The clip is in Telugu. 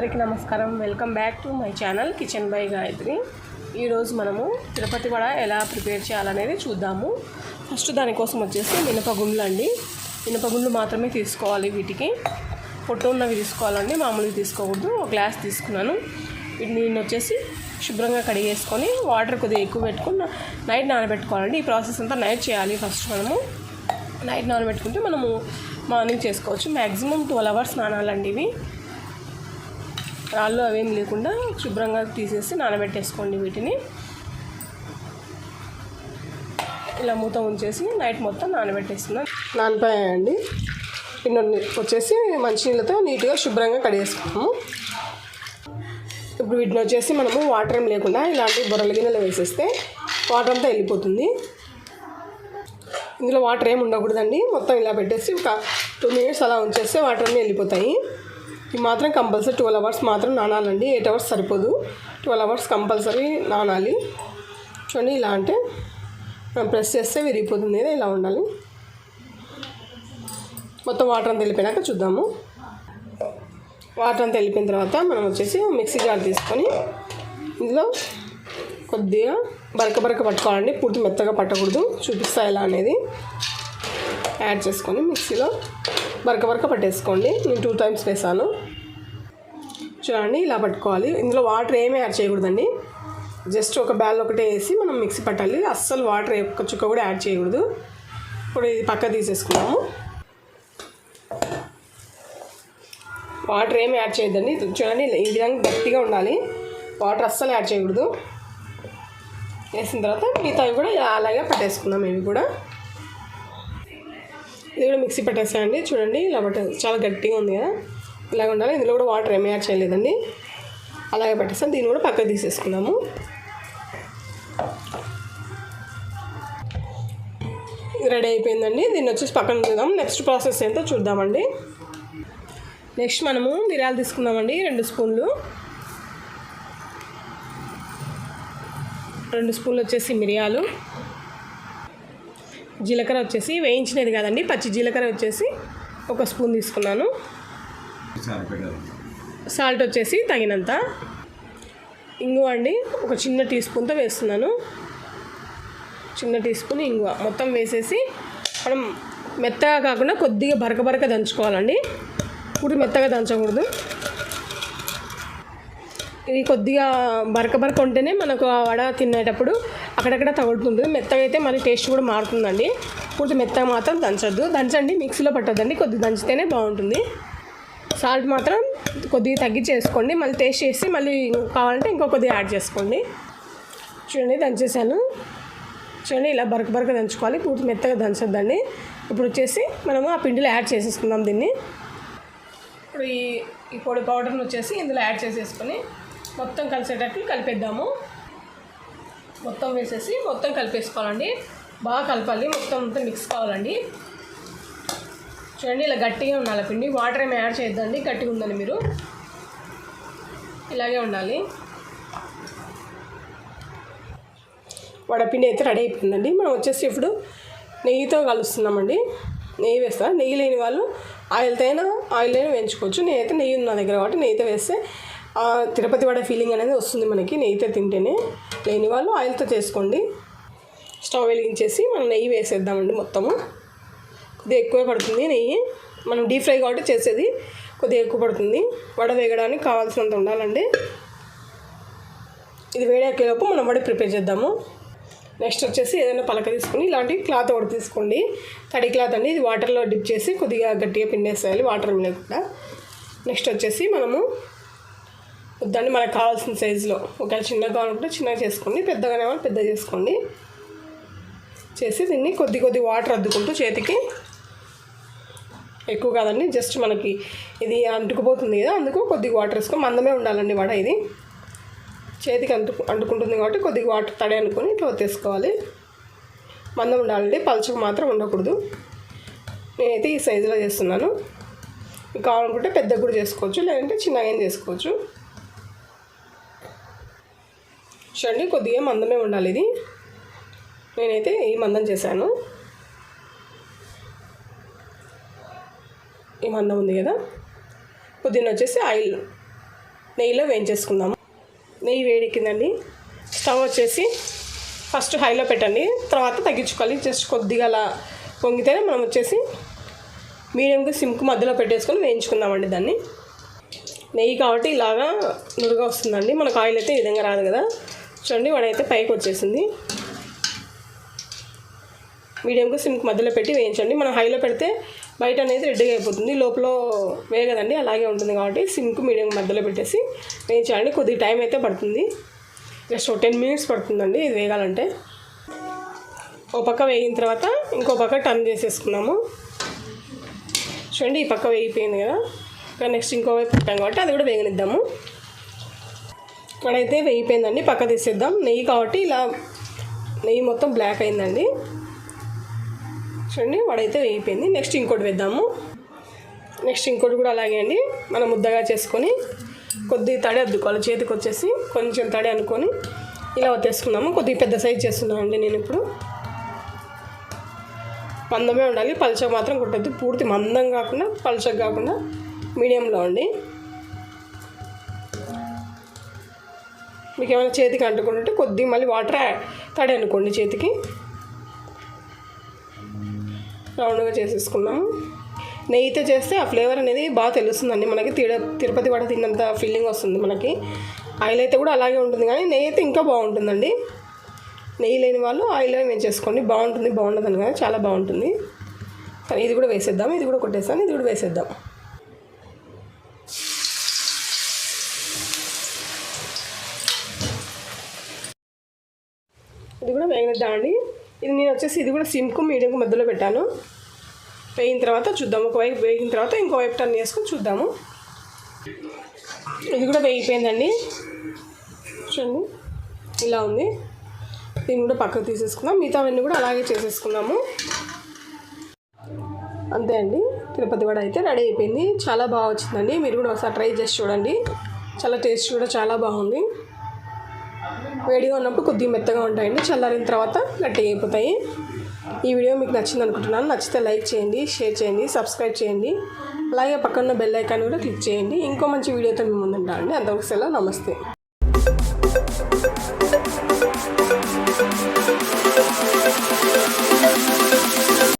అందరికీ నమస్కారం. Welcome back to my channel kitchen by Gayatri. ఈరోజు మనము తిరుపతి వడ ఎలా ప్రిపేర్ చేయాలనేది చూద్దాము. ఫస్ట్ దానికోసం వచ్చేసి మినపగుండ్లు అండి. మినపగుండ్లు మాత్రమే తీసుకోవాలి వీటికి. పొట్టు ఉన్నవి తీసుకోవాలండి మామూలుగా తీసుకోకూడదు. ఒక గ్లాస్ తీసుకున్నాను. వీటిని నేను వచ్చేసి శుభ్రంగా కడిగేసుకొని వాటర్ కొద్దిగా ఎక్కువ పెట్టుకుని నైట్ నానబెట్టుకోవాలండి. ఈ ప్రాసెస్ అంతా నైట్ చేయాలి ఫస్ట్ మనము. నైట్ నానబెట్టుకుంటే మనము మార్నింగ్ చేసుకోవచ్చు. మ్యాక్సిమం ట్వెల్వ్ అవర్స్ నానాలండి ఇవి. రాళ్ళు అవేం లేకుండా శుభ్రంగా తీసేసి నానబెట్టేసుకోండి వీటిని. ఇలా మూత ఉంచేసి నైట్ మొత్తం నానబెట్టేస్తున్నాం నానిపోయాయండి. పిండి వచ్చేసి మంచినీళ్ళతో నీట్గా శుభ్రంగా కడిగేసుకున్నాము. ఇప్పుడు వీటిని వచ్చేసి మనము వాటర్ ఏం లేకుండా ఇలాంటి బొర్రల గిన్నెలు వేసేస్తే వాటర్ అంతా వెళ్ళిపోతుంది. ఇందులో వాటర్ ఏమి ఉండకూడదండి. మొత్తం ఇలా పెట్టేసి ఒక టూ మినిట్స్ అలా ఉంచేస్తే వాటర్ అన్నీ వెళ్ళిపోతాయి. ఇవి మాత్రం కంపల్సరీ ట్వెల్వ్ అవర్స్ మాత్రం నానాలండి. ఎయిట్ అవర్స్ సరిపోదు. ట్వెల్వ్ అవర్స్ కంపల్సరీ నానాలి. చూడండి ఇలా అంటే మనం ప్రెస్ చేస్తే విరిగిపోతుంది. కదా ఇలా ఉండాలి. మొత్తం వాటర్ అంతా వెళ్ళిపోయినాక చూద్దాము. వాటర్ అంతా వెళ్ళిపోయిన తర్వాత మనం వచ్చేసి మిక్సీ జార్ తీసుకొని ఇందులో కొద్దిగా బరక బరక పట్టుకోవాలండి. పూర్తి మెత్తగా పట్టకూడదు. చూపిస్తా ఎలా అనేది. యాడ్ చేసుకొని మిక్సీలో బరక బరక పట్టేసుకోండి. నేను టూ టైమ్స్ వేసాను చూడండి ఇలా పట్టుకోవాలి. ఇందులో వాటర్ ఏమీ యాడ్ చేయకూడదండి. జస్ట్ ఒక బ్యాల్ ఒకటే వేసి మనం మిక్సీ పట్టాలి. అస్సలు వాటర్ ఒక్క చుక్క కూడా యాడ్ చేయకూడదు. ఇప్పుడు ఇది పక్క తీసేసుకున్నాము. వాటర్ ఏమి యాడ్ చేయొద్దండి. చూడండి ఈ విధంగా గట్టిగా ఉండాలి. వాటర్ అస్సలు యాడ్ చేయకూడదు. వేసిన తర్వాత మిగతావి కూడా అలాగే పట్టేసుకుందాం. ఇవి కూడా. ఇది కూడా మిక్సీ పెట్టేసాయండి చూడండి ఇలా పట్టే చాలా గట్టిగా ఉంది కదా. ఇలాగ ఉండాలి. ఇందులో కూడా వాటర్ ఏమి యాడ్ చేయలేదండి. అలాగే పట్టేస్తాం దీన్ని కూడా పక్కకు తీసేసుకున్నాము. రెడీ అయిపోయిందండి. దీన్ని వచ్చేసి పక్కన చూద్దాం నెక్స్ట్ ప్రాసెస్ ఏంటో చూద్దామండి. నెక్స్ట్ మనము మిరియాలు తీసుకుందామండి. రెండు స్పూన్లు. రెండు స్పూన్లు వచ్చేసి మిరియాలు. జీలకర్ర వచ్చేసి వేయించినది కాదండి పచ్చి జీలకర్ర వచ్చేసి ఒక స్పూన్ తీసుకున్నాను. సాల్ట్ వచ్చేసి తగినంత. ఇంగువ అండి ఒక చిన్న టీ స్పూన్తో వేస్తున్నాను. చిన్న టీ స్పూన్ ఇంగువ. మొత్తం వేసేసి మనం మెత్తగా కాకుండా కొద్దిగా బరక బరక దంచుకోవాలండి. ఇప్పుడు మెత్తగా దంచకూడదు. ఇది కొద్దిగా బరక బరక ఉంటేనే మనకు ఆ వడ తినేటప్పుడు అక్కడక్కడ తగులుతుంది. మెత్తగా అయితే మళ్ళీ టేస్ట్ కూడా మారుతుందండి. కొంచెం మెత్తగా మాత్రం దంచద్దు. దంచండి మిక్సీలో పట్టద్దండి. కొద్దిగా దంచితేనే బాగుంటుంది. సాల్ట్ మాత్రం కొద్దిగా తగ్గించి వేసుకోండి మళ్ళీ టేస్ట్ చేసి మళ్ళీ కావాలంటే ఇంకో కొద్దిగా యాడ్ చేసుకోండి. చూడండి దంచేసాను చూడండి ఇలా బరక బరక దంచుకోవాలి. పూర్తి మెత్తగా దంచొద్దండి. ఇప్పుడు వచ్చేసి మనము ఆ పిండిలో యాడ్ చేసేసుకుందాం దీన్ని. ఇప్పుడు ఈ ఈ పొడి పౌడర్ని వచ్చేసి ఇందులో యాడ్ చేసేసుకొని మొత్తం కలిసేటట్లు కలిపేద్దాము. మొత్తం వేసేసి మొత్తం కలిపేసుకోవాలండి. బాగా కలపాలి. మొత్తం అంతా మిక్స్ కావాలండి. చూడండి ఇలా గట్టిగా ఉండాలి పిండి. వాటర్ ఏమి యాడ్ చేయొద్దండి. గట్టిగా ఉందని మీరు. ఇలాగే ఉండాలి. వడపిండి అయితే రెడీ అయిపోయిందండి. మనం వచ్చేసి ఇప్పుడు నెయ్యితో కలుస్తున్నామండి. నెయ్యి వేస్తా. నెయ్యి లేని వాళ్ళు ఆయిల్తో అయినా ఆయిల్ అయినా వేయించుకోవచ్చు. నేనైతే నెయ్యి ఉంది నా దగ్గర కాబట్టి నెయ్యితో వేస్తే తిరుపతి వడ ఫీలింగ్ అనేది వస్తుంది మనకి. నెయ్యితో తింటేనే లేని వాళ్ళు ఆయిల్తో చేసుకోండి. స్టవ్ వెలిగించేసి మనం నెయ్యి వేసేద్దామండి మొత్తము. కొద్దిగా ఎక్కువే పడుతుంది నెయ్యి. మనం డీప్ ఫ్రై కాబట్టి చేసేది కొద్దిగా ఎక్కువ పడుతుంది. వడ వేగడానికి కావాల్సినంత ఉండాలండి. ఇది వేడెక్కేలోపు మనం వడ ప్రిపేర్ చేద్దాము. నెక్స్ట్ వచ్చేసి ఏదైనా పలక తీసుకుని ఇలాంటి క్లాత్ ఒకటి తీసుకోండి. తడి క్లాత్ అండి. ఇది వాటర్లో డిప్ చేసి కొద్దిగా గట్టిగా పిండేసేయాలి. వాటర్ లేకుండా నెక్స్ట్ వచ్చేసి మనము దాన్ని మనకు కావాల్సిన సైజులో ఒకవేళ చిన్నగా కావాలంటే చిన్నగా చేసుకోండి పెద్దగా కావాలి పెద్ద చేసుకోండి. చేసి దీన్ని కొద్ది కొద్ది వాటర్ అద్దుకుంటూ చేతికి. ఎక్కువ కాదండి జస్ట్ మనకి ఇది అంటుకుపోతుంది కదా అందుకు కొద్దిగా వాటర్ వేసుకొని మందమే ఉండాలండి వడ ఇది. చేతికి అంటు అంటుకుంటుంది కాబట్టి కొద్దిగా వాటర్ తడి అనుకొని ఇట్లా తీసుకోవాలి మందం ఉండాలండి పలుచకు మాత్రం ఉండకూడదు. నేనైతే ఈ సైజులో చేస్తున్నాను. కావాలనుకుంటే పెద్దగా కూడా చేసుకోవచ్చు లేదంటే చిన్నగా చేసుకోవచ్చు. చూడండి కొద్దిగా మందమే ఉండాలి ఇది. నేనైతే ఈ మందం చేశాను. ఈ మందం ఉంది కదా. పుదీనా వచ్చేసి ఆయిల్ నెయ్యిలో వేయించేసుకుందాము. నెయ్యి వేడెక్కిందండి. స్టవ్ వచ్చేసి ఫస్ట్ హైలో పెట్టండి. తర్వాత తగ్గించుకోవాలి. జస్ట్ కొద్దిగా అలా పొంగితేనే మనం వచ్చేసి మీడియంకి సిమ్కు మధ్యలో పెట్టేసుకొని వేయించుకుందామండి దాన్ని. నెయ్యి కాబట్టి ఇలాగా నురుగా వస్తుందండి మనకు ఆయిల్ అయితే ఈ విధంగా రాదు కదా. చూడండి వాడైతే పైకి వచ్చేసింది. మీడియంగా సిమ్కి మధ్యలో పెట్టి వేయించండి. మనం హైలో పెడితే బయట అనేది రెడ్డిగా అయిపోతుంది. లోపల వేగదండి అలాగే ఉంటుంది కాబట్టి సిమ్కి మీడియం మధ్యలో పెట్టేసి వేయించండి కొద్దిగా టైం అయితే పడుతుంది. జస్ట్ టెన్ మినిట్స్ పడుతుందండి ఇది వేగాలంటే. ఓ పక్క వేగిన తర్వాత ఇంకో పక్క టర్న్ చేసేసుకున్నాము. చూడండి ఈ పక్క వేగిపోయింది కదా. నెక్స్ట్ ఇంకో వైపు పెట్టాం కాబట్టి అది కూడా వేగనిద్దాము. ఇక్కడైతే వేయిపోయిందండి పక్క తీసేద్దాం. నెయ్యి కాబట్టి ఇలా నెయ్యి మొత్తం బ్లాక్ అయిందండి. చూడండి వాడైతే వేయిపోయింది. నెక్స్ట్ ఇంకోటి వేద్దాము. నెక్స్ట్ ఇంకోటి కూడా అలాగే అండి. మనం ముద్దగా చేసుకొని కొద్ది తడి అద్దుకోవాలి. చేతికి వచ్చేసి కొంచెం తడి అనుకొని ఇలా వచ్చేసుకున్నాము కొద్దిగా పెద్ద సైజ్ చేస్తున్నాను అండి నేను ఇప్పుడు. మందమే ఉండాలి. పల్చగా మాత్రం కొట్టద్దు. పూర్తి మందం కాకుండా పల్చగా కాకుండా మీడియంలో అండి. మీకు ఏమైనా చేతికి అంటుకుంటుంటే కొద్ది మళ్ళీ వాటర్ తడి అనుకోండి చేతికి. రౌండ్గా చేసేసుకున్నాము. నెయ్యితో చేస్తే ఆ ఫ్లేవర్ అనేది బాగా తెలుస్తుందండి. మనకి తిడ తిరుపతి వడ తిన్నంత ఫీలింగ్ వస్తుంది మనకి. ఆయిల్ అయితే కూడా అలాగే ఉంటుంది కానీ నెయ్యి అయితే ఇంకా బాగుంటుందండి. నెయ్యి లేని వాళ్ళు ఆయిల్ మేము చేసుకోండి బాగుంటుంది బాగుండదని కానీ చాలా బాగుంటుంది. కానీ ఇది కూడా వేసేద్దాం ఇది కూడా కొట్టేస్తాను ఇది కూడా వేసేద్దాం. కూడా వేగనిద్దామండి ఇది నేను వచ్చేసి ఇది కూడా సిమ్కు మీడియంకు మధ్యలో పెట్టాను. వేగిన తర్వాత చూద్దాము ఒకవైపు వేగిన తర్వాత ఇంకోవైపు టర్న్ చేసుకొని చూద్దాము. ఇది కూడా వేగిపోయిందండి. చూడండి. ఇలా ఉంది. దీన్ని కూడా పక్కకు తీసేసుకుందాం. మిగతావన్నీ కూడా అలాగే చేసేసుకున్నాము. అంతే అండి. తిరుపతి వడ అయితే రెడీ అయిపోయింది. చాలా బాగా వచ్చిందండి. మీరు కూడా ఒకసారి ట్రై చేసి చూడండి. చాలా టేస్ట్ కూడా చాలా బాగుంది. వేడిగా ఉన్నప్పుడు కొద్దిగా మెత్తగా ఉంటాయండి. చల్లారిన తర్వాత గట్టిగా అయిపోతాయి. ఈ వీడియో మీకు నచ్చింది అనుకుంటున్నాను. నచ్చితే లైక్ చేయండి షేర్ చేయండి సబ్స్క్రైబ్ చేయండి. అలాగే పక్కన బెల్ ఐకాన్ కూడా క్లిక్ చేయండి. ఇంకో మంచి వీడియోతో మీ ముందు ఉంటానండి అంతవరకు సెలవు. నమస్తే.